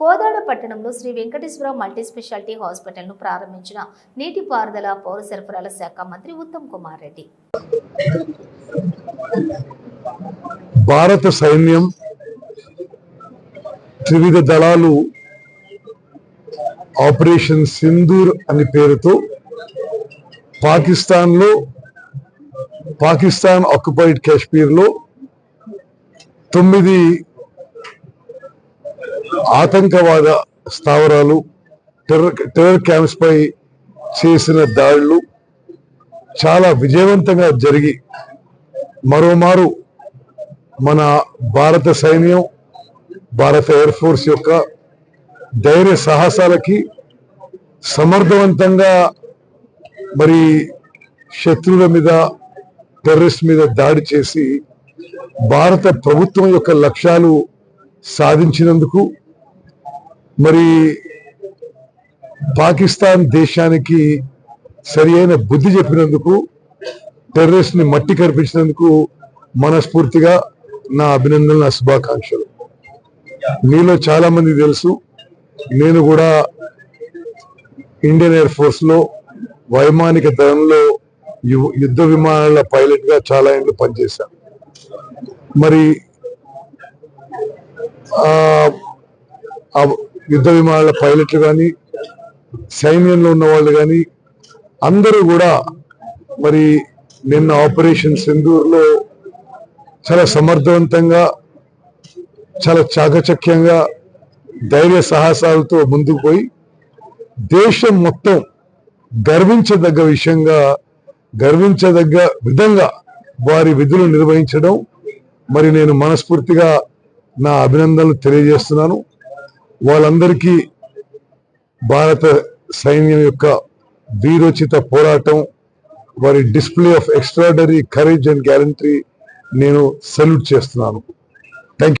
కోదాడ పట్టణంలో Sri Venkateswara multi speciality హాస్పిటల్ను ప్రారంభించిన నీటిపారుదల పౌర సరఫరాల శాఖ మంత్రి ఉత్తమ్ కుమార్ రెడ్డి. భారత సైన్యం త్రివిధ దళాలు ఆపరేషన్ సింధూర్ అనే పేరుతో పాకిస్తాన్లో పాకిస్తాన్ ఆక్యుపైడ్ కాశ్మీర్లో తొమ్మిది ఆతంకవాద స్థావరాలు టెర్రర్ టెర్రర్ క్యాంప్స్ పై చేసిన దాడులు చాలా విజయవంతంగా జరిగి మరోమారు మన భారత సైన్యం భారత ఎయిర్ ఫోర్స్ యొక్క ధైర్య సాహసాలకి సమర్థవంతంగా మరి శత్రువుల మీద టెర్రరిస్ట్ మీద దాడి చేసి భారత ప్రభుత్వం యొక్క లక్ష్యాలు సాధించినందుకు మరి పాకిస్తాన్ దేశానికి సరి అయిన బుద్ధి చెప్పినందుకు టెర్రరిస్ట్ని మట్టి కనిపించినందుకు మనస్ఫూర్తిగా నా అభినందనలు నా శుభాకాంక్షలు. మీలో చాలా మంది తెలుసు నేను కూడా ఇండియన్ ఎయిర్ ఫోర్స్లో వైమానిక దళంలో యుద్ధ విమానాల పైలట్గా చాలా ఏళ్ళు పనిచేశాను మరి యుద్ధ విమానాల పైలట్లు కానీ సైన్యంలో ఉన్న వాళ్ళు కానీ అందరూ కూడా మరి నిన్న ఆపరేషన్ సింధూర్లో చాలా సమర్థవంతంగా చాలా చాకచక్యంగా ధైర్య సాహసాలతో ముందుకు పోయి దేశం మొత్తం గర్వించదగ్గ విషయంగా గర్వించదగ్గ విధంగా వారి విధులు నిర్వహించడం మరి నేను మనస్ఫూర్తిగా నా అభినందనలు తెలియజేస్తున్నాను. వాళ్ళందరికీ భారత సైన్యం యొక్క వీరోచిత పోరాటం వారి display of extraordinary courage and guarantee నేను సెల్యూట్ చేస్తున్నాను. థ్యాంక్